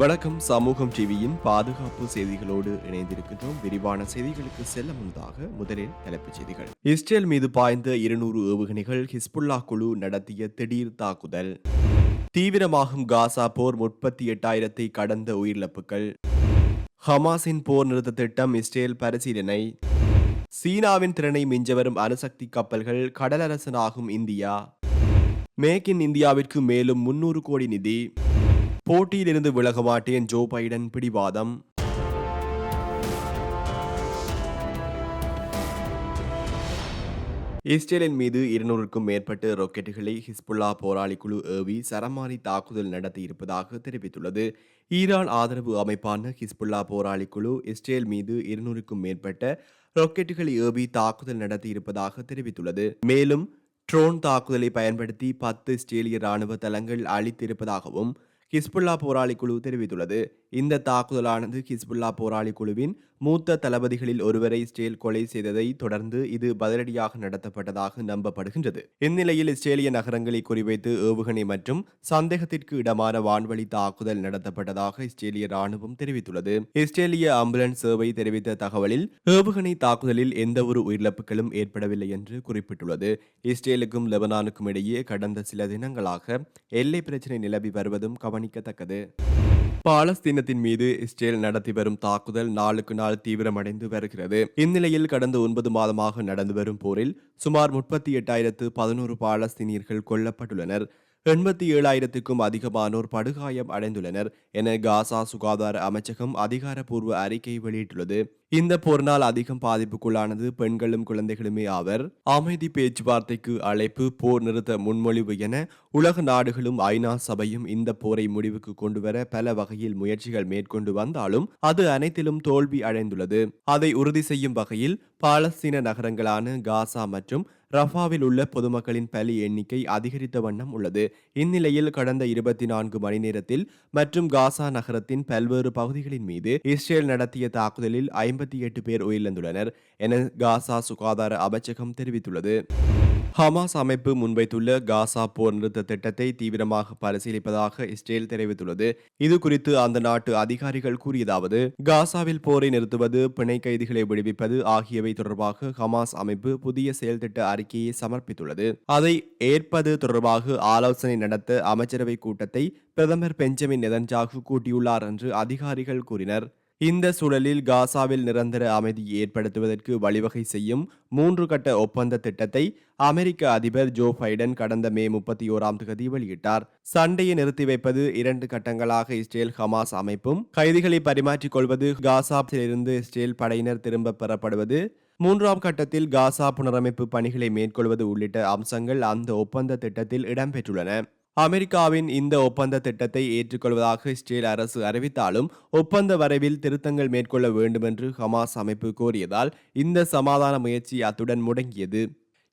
வணக்கம். சமூகம் டிவியின் பாதுகாப்பு செய்திகளோடு இணைந்திருக்கின்றோம். விரிவான செய்திகளுக்கு செல்ல முன்னதாக முதலில் தலைப்புச் செய்திகள். இஸ்ரேல் மீது பாய்ந்த இருநூறு ஏவுகணைகள் ஹிஸ்புல்லா குழு நடத்திய திடீர் தாக்குதல். தீவிரமாகும் காசா போர் முப்பத்தி எட்டாயிரத்தை கடந்த உயிரிழப்புகள். ஹமாஸின் போர் நிறுத்த திட்டம் இஸ்ரேல் பரிசீலனை. சீனாவின் திறனை மிஞ்ச வரும் அணுசக்தி கப்பல்கள் கடலரசனாகும் இந்தியா. மேக் இன் இந்தியாவிற்கு மேலும் முன்னூறு கோடி நிதி. போட்டியிலிருந்து விலக மாட்டேன் ஜோ பைடன் பிடிவாதம். இஸ்ரேலின் மீது இருநூறுக்கும் மேற்பட்ட ராக்கெட்டுகளை ஹிஸ்புல்லா போராளி குழு ஏவி சரமாரி தாக்குதல் நடத்தியிருப்பதாக தெரிவித்துள்ளது. ஈரான் ஆதரவு அமைப்பான ஹிஸ்புல்லா போராளி குழு இஸ்ரேல் மீது இருநூறுக்கும் மேற்பட்ட ராக்கெட்டுகளை ஏவி தாக்குதல் நடத்தியிருப்பதாக தெரிவித்துள்ளது. மேலும் ட்ரோன் தாக்குதலை பயன்படுத்தி பத்து இஸ்ரேலிய ராணுவ தளங்கள் அளித்திருப்பதாகவும் ஹிஸ்புல்லா போராளி குழு தெரிவித்துள்ளது. இந்த தாக்குதலானது ஹிஸ்புல்லா போராளி குழுவின் மூத்த தளபதிகளில் ஒருவரை இஸ்ரேல் கொலை செய்ததை தொடர்ந்து இது பதிலடியாக நடத்தப்பட்டதாக நம்பப்படுகின்றது. இந்நிலையில் இஸ்ரேலிய நகரங்களை குறிவைத்து ஏவுகணை மற்றும் சந்தேகத்திற்கு இடமான வான்வழி தாக்குதல் நடத்தப்பட்டதாக இஸ்ரேலிய ராணுவம் தெரிவித்துள்ளது. இஸ்ரேலிய ஆம்புலன்ஸ் சேவை தெரிவித்த தகவலில் ஏவுகணை தாக்குதலில் எந்தவொரு உயிரிழப்புகளும் ஏற்படவில்லை என்று குறிப்பிட்டுள்ளது. இஸ்ரேலுக்கும் லெபனானுக்கும் இடையே கடந்த சில தினங்களாக எல்லை பிரச்சினை நிலவி வருவதும் கவனிக்கத்தக்கது பாலஸ்தீனத்தின் மீது இஸ்ரேல் நடத்தி வரும் தாக்குதல் நாளுக்கு நாள் தீவிரமடைந்து வருகிறது. இந்நிலையில் கடந்த ஒன்பது மாதமாக நடந்து வரும் போரில் சுமார் முப்பத்தி எட்டாயிரத்து பதினோரு பாலஸ்தீனியர்கள் கொல்லப்பட்டுள்ளனர். எண்பத்தி ஏழாயிரத்துக்கும் அதிகமானோர் படுகாயம் அடைந்துள்ளனர் என காசா சுகாதார அமைச்சகம் அதிகாரப்பூர்வ அறிக்கை வெளியிட்டுள்ளது. இந்த போரினால் அதிகம் பாதிப்புக்குள்ளானது பெண்களும் குழந்தைகளுமே ஆவர். அமைதி பேச்சுவார்த்தைக்கு அழைப்பு போர் நிறுத்த முன்மொழிவு என உலக நாடுகளும் ஐநா சபையும் இந்த போரை முடிவுக்கு கொண்டுவர பல வகையில் முயற்சிகள் மேற்கொண்டு வந்தாலும் அது அனைத்திலும் தோல்வி அடைந்துள்ளது. அதை உறுதி செய்யும் வகையில் பாலஸ்தீன நகரங்களான காசா மற்றும் ரஃபாவில் உள்ள பொதுமக்களின் பலி எண்ணிக்கை அதிகரித்த வண்ணம் உள்ளது. இந்நிலையில் கடந்த இருபத்தி நான்கு மணி நேரத்தில் மற்றும் காசா நகரத்தின் பல்வேறு பகுதிகளின் மீது இஸ்ரேல் நடத்திய தாக்குதலில் ஐம்பத்தி எட்டு பேர் உயிரிழந்துள்ளனர் என காசா சுகாதார அமைச்சகம் தெரிவித்துள்ளது. ஹமாஸ் அமைப்பு முன்வைத்துள்ள காசா போர் நிறுத்த திட்டத்தை தீவிரமாக பரிசீலிப்பதாக இஸ்ரேல் தெரிவித்துள்ளது. இது குறித்து அந்த நாட்டு அதிகாரிகள் கூறியதாவது காசாவில் போரை நிறுத்துவது பிணை கைதிகளை விடுவிப்பது ஆகியவை தொடர்பாக ஹமாஸ் அமைப்பு புதிய செயல் திட்ட அறிக்கையை சமர்ப்பித்துள்ளது. அதை ஏற்பது தொடர்பாக ஆலோசனை நடத்த அமைச்சரவை கூட்டத்தை பிரதமர் பெஞ்சமின் நெதன்ஜாகு கூட்டியுள்ளார் என்று அதிகாரிகள் கூறினர். இந்த சூழலில் காசாவில் நிரந்தர அமைதி ஏற்படுத்துவதற்கு வழிவகை செய்யும் மூன்று கட்ட ஒப்பந்த திட்டத்தை அமெரிக்க அதிபர் ஜோ பைடன் கடந்த மே முப்பத்தி ஓராம் தேதி வெளியிட்டார். சண்டையை நிறுத்தி வைப்பது இரண்டு கட்டங்களாக இஸ்ரேல் ஹமாஸ் அமைப்பும் கைதிகளை பரிமாற்றிக் கொள்வது காசாவிலிருந்து இஸ்ரேல் படையினர் திரும்ப பெறப்படுவது மூன்றாம் கட்டத்தில் காசா புனரமைப்பு பணிகளை மேற்கொள்வது உள்ளிட்ட அம்சங்கள் அந்த ஒப்பந்த திட்டத்தில் இடம்பெற்றுள்ளன. அமெரிக்காவின் இந்த ஒப்பந்த திட்டத்தை ஏற்றுக்கொள்வதாக இஸ்ரேல் அரசு அறிவித்தாலும் ஒப்பந்த வரைவில் திருத்தங்கள் மேற்கொள்ள வேண்டும் என்று ஹமாஸ் அமைப்பு கோரியதால் இந்த சமாதான முயற்சி அத்துடன் முடங்கியது.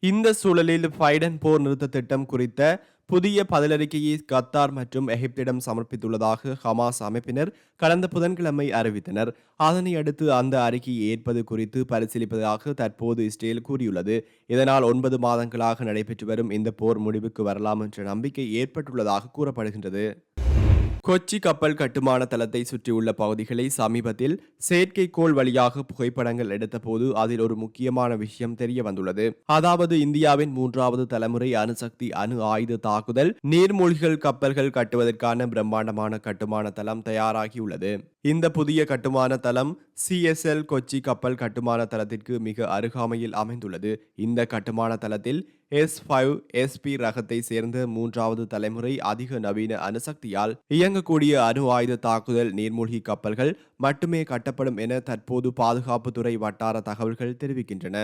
இந்த சூழலில் பைடன் போர் நிறுத்த திட்டம் குறித்த புதிய பதிலறிக்கையை கத்தார் மற்றும் எகிப்திடம் சமர்ப்பித்துள்ளதாக ஹமாஸ் அமைப்பினர் கடந்த புதன்கிழமை அறிவித்தனர். அதனை அடுத்து அந்த அறிக்கையை ஏற்பது குறித்து பரிசீலிப்பதாக தற்போது இஸ்ரேல் கூறியுள்ளது. இதனால் ஒன்பது மாதங்களாக நடைபெற்று வரும் இந்த போர் முடிவுக்கு வரலாம் என்ற நம்பிக்கை ஏற்பட்டுள்ளதாக கூறப்படுகின்றது. கொச்சி கப்பல் கட்டுமான தளத்தை சுற்றியுள்ள பகுதிகளை சமீபத்தில் செயற்கைக்கோள் வழியாக புகைப்படங்கள் எடுத்தபோது அதில் ஒரு முக்கியமான விஷயம் தெரிய வந்துள்ளது. அதாவது இந்தியாவின் மூன்றாவது தலைமுறை அணுசக்தி அணு ஆயுத தாக்குதல் நீர்மூழ்கிகள் கப்பல்கள் கட்டுவதற்கான பிரம்மாண்டமான கட்டுமான தளம் தயாராகியுள்ளது. இந்த புதிய கட்டுமான தளம் சிஎஸ்எல் கொச்சி கப்பல் கட்டுமான தளத்திற்கு மிக அருகாமையில் அமைந்துள்ளது. இந்த கட்டுமான தளத்தில் எஸ் ஃபைவ் எஸ்பி ரகத்தை சேர்ந்த மூன்றாவது தலைமுறை அதிக நவீன அணுசக்தியால் இயங்கக்கூடிய அணு ஆயுத தாக்குதல் நீர்மூழ்கி கப்பல்கள் மட்டுமே கட்டப்படும் என தற்போது பாதுகாப்புத்துறை வட்டார தகவல்கள் தெரிவிக்கின்றன.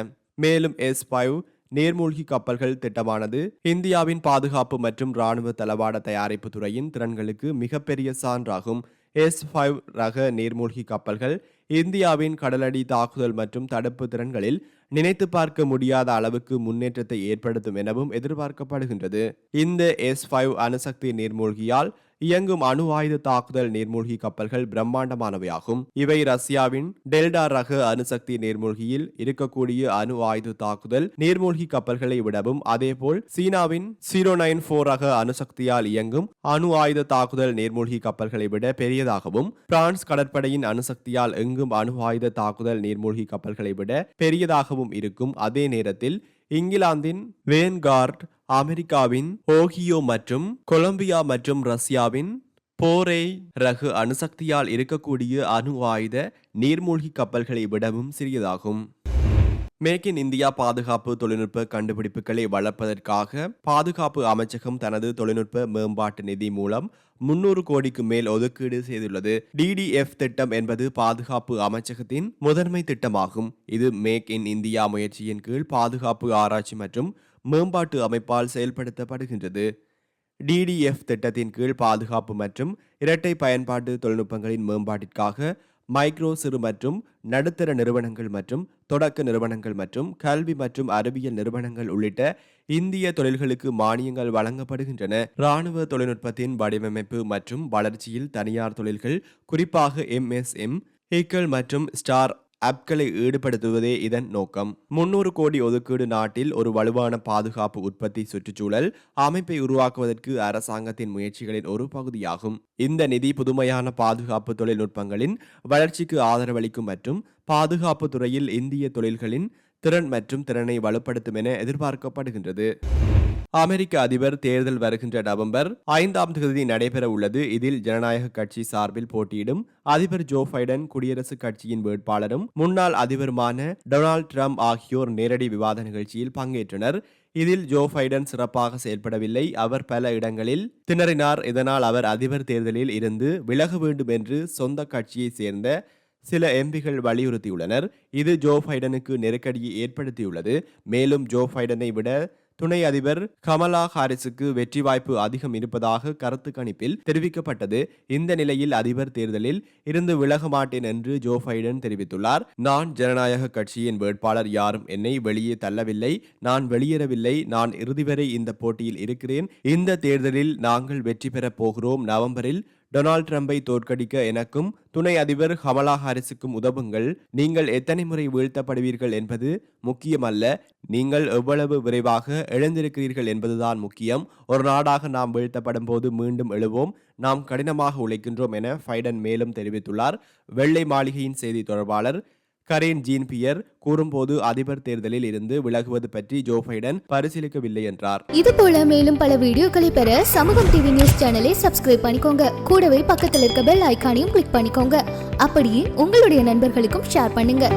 மேலும் எஸ் ஃபைவ் நீர்மூழ்கி கப்பல்கள் திட்டமானது இந்தியாவின் பாதுகாப்பு மற்றும் இராணுவ தளவாட தயாரிப்பு துறையின் திறன்களுக்கு மிகப்பெரிய சான்றாகும். எஸ் ஃபைவ் ரக நீர்மூழ்கி கப்பல்கள் இந்தியாவின் கடலடி தாக்குதல் மற்றும் தடுப்பு திறன்களில் நினைத்து பார்க்க முடியாத அளவுக்கு முன்னேற்றத்தை ஏற்படுத்தும் எனவும் எதிர்பார்க்கப்படுகின்றது. இந்த எஸ் ஃபைவ் அணுசக்தி நீர்மூழ்கியால் இயங்கும் அணு ஆயுத தாக்குதல் நீர்மூழ்கி கப்பல்கள் பிரம்மாண்டமானவையாகும். இவை ரஷ்யாவின் டெல்டா ரக அணுசக்தி நீர்மூழ்கியில் இருக்கக்கூடிய அணு ஆயுத தாக்குதல் நீர்மூழ்கி கப்பல்களை விடவும் அதேபோல் சீனாவின் ஜீரோ நைன் போர் ரக அணுசக்தியால் இயங்கும் அணு ஆயுத தாக்குதல் நீர்மூழ்கி கப்பல்களை விட பெரியதாகவும் பிரான்ஸ் கடற்படையின் அணுசக்தியால் எங்கும் அணு ஆயுத தாக்குதல் நீர்மூழ்கி கப்பல்களை விட பெரியதாகவும் இருக்கும். அதே நேரத்தில் இங்கிலாந்தின் வேன்கார்ட் அமெரிக்காவின் ஓகியோ மற்றும் கொலம்பியா மற்றும் ரஷ்யாவின் போரே ரகு அணுசக்தியால் இருக்கக்கூடிய அணு ஆயுத நீர்மூழ்கி கப்பல்களை விடவும் சிறியதாகும். மேக் இன் இந்தியா பாதுகாப்பு தொழில்நுட்ப கண்டுபிடிப்புகளை வளர்ப்பதற்காக பாதுகாப்பு அமைச்சகம் தனது தொழில்நுட்ப மேம்பாட்டு நிதி மூலம் முன்னூறு கோடிக்கு மேல் ஒதுக்கீடு செய்துள்ளது. டிடிஎஃப் திட்டம் என்பது பாதுகாப்பு அமைச்சகத்தின் முதன்மை திட்டமாகும். இது மேக் இன் இந்தியா முயற்சியின் கீழ் பாதுகாப்பு ஆராய்ச்சி மற்றும் மேம்பாட்டு அமைப்பால் செயல்படுத்தப்படுகின்றது. டிடிஎஃப் திட்டத்தின் கீழ் பாதுகாப்பு மற்றும் இரட்டை பயன்பாட்டு தொழில்நுட்பங்களின் மேம்பாட்டிற்காக மைக்ரோ சிறு மற்றும் நடுத்தர நிறுவனங்கள் மற்றும் தொடக்க நிறுவனங்கள் மற்றும் கல்வி மற்றும் அறிவியல் நிறுவனங்கள் உள்ளிட்ட இந்திய தொழில்களுக்கு மானியங்கள் வழங்கப்படுகின்றன. இராணுவ தொழில்நுட்பத்தின் வடிவமைப்பு மற்றும் வளர்ச்சியில் தனியார் தொழில்கள் குறிப்பாக எம்எஸ்எம் ஈக்கள் மற்றும் ஸ்டார் ஆப்களை ஈடுபடுத்துவதே இதன் நோக்கம். முன்னூறு கோடி ஒதுக்கீடு நாட்டில் ஒரு வலுவான பாதுகாப்பு உற்பத்தி சுற்றுச்சூழல் அமைப்பை உருவாக்குவதற்கு அரசாங்கத்தின் முயற்சிகளின் ஒரு பகுதியாகும். இந்த நிதி புதுமையான பாதுகாப்பு தொழில்நுட்பங்களின் வளர்ச்சிக்கு ஆதரவளிக்கும் மற்றும் பாதுகாப்பு துறையில் இந்திய தொழில்களின் திறன் மற்றும் திறனை வலுப்படுத்தும் என எதிர்பார்க்கப்படுகின்றது. அமெரிக்க அதிபர் தேர்தல் வருகின்ற நவம்பர் ஐந்தாம் தேதி நடைபெற உள்ளது. இதில் ஜனநாயக கட்சி சார்பில் போட்டியிடும் அதிபர் ஜோ பைடன் குடியரசுக் கட்சியின் வேட்பாளரும் முன்னாள் அதிபருமான டொனால்ட் ட்ரம்ப் ஆகியோர் நேரடி விவாத நிகழ்ச்சியில் பங்கேற்றனர். இதில் ஜோ பைடன் சிறப்பாக செயல்படவில்லை. அவர் பல இடங்களில் திணறினார். இதனால் அவர் அதிபர் தேர்தலில் இருந்து விலக வேண்டும் என்று சொந்த கட்சியைச் சேர்ந்த சில எம்பிகள் வலியுறுத்தியுள்ளனர். இது ஜோ பைடனுக்கு நெருக்கடியை ஏற்படுத்தியுள்ளது. மேலும் ஜோ பைடனை விட துணை அதிபர் கமலா ஹாரிஸுக்கு வெற்றி வாய்ப்பு அதிகம் இருப்பதாக கருத்து கணிப்பில் தெரிவிக்கப்பட்டது. இந்த நிலையில் அதிபர் தேர்தலில் இருந்து விலக மாட்டேன் என்று ஜோ பைடன் தெரிவித்துள்ளார். நான் ஜனநாயக கட்சியின் வேட்பாளர் யாரும் என்னை வெளியே தள்ளவில்லை. நான் வெளியேறவில்லை. நான் இறுதி வரை இந்த போட்டியில் இருக்கிறேன். இந்த தேர்தலில் நாங்கள் வெற்றி பெறப் போகிறோம். நவம்பரில் டொனால்ட் ட்ரம்பை தோற்கடிக்க எனக்கும் துணை அதிபர் ஹமலா ஹாரிஸுக்கும் உதவுங்கள். நீங்கள் எத்தனை முறை வீழ்த்தப்படுவீர்கள் என்பது முக்கியமல்ல. நீங்கள் எவ்வளவு விரைவாக எழுந்திருக்கிறீர்கள் என்பதுதான் முக்கியம். ஒரு நாடாக நாம் வீழ்த்தப்படும் போது மீண்டும் எழுவோம். நாம் கடினமாக உழைக்கின்றோம் என ஃபைடன் மேலும் தெரிவித்துள்ளார். வெள்ளை மாளிகையின் செய்தி தொடர்பாளர் கரேன் ஜீன் பியர் கூறும்போது அதிபர் தேர்தலில் இருந்து விலகுவது பற்றி ஜோ பைடன் பரிசீலிக்கவில்லை என்றார். இது போல மேலும் பல வீடியோக்களை பெற சமூகம் டிவி நியூஸ் சேனலை சப்ஸ்கிரைப் பண்ணிக்கோங்க. கூடவே பக்கத்தில் இருக்க பெல் ஐக்கானையும் கிளிக் பண்ணிக்கோங்க. அப்படியே உங்களுடைய நண்பர்களுக்கும் ஷேர் பண்ணுங்க.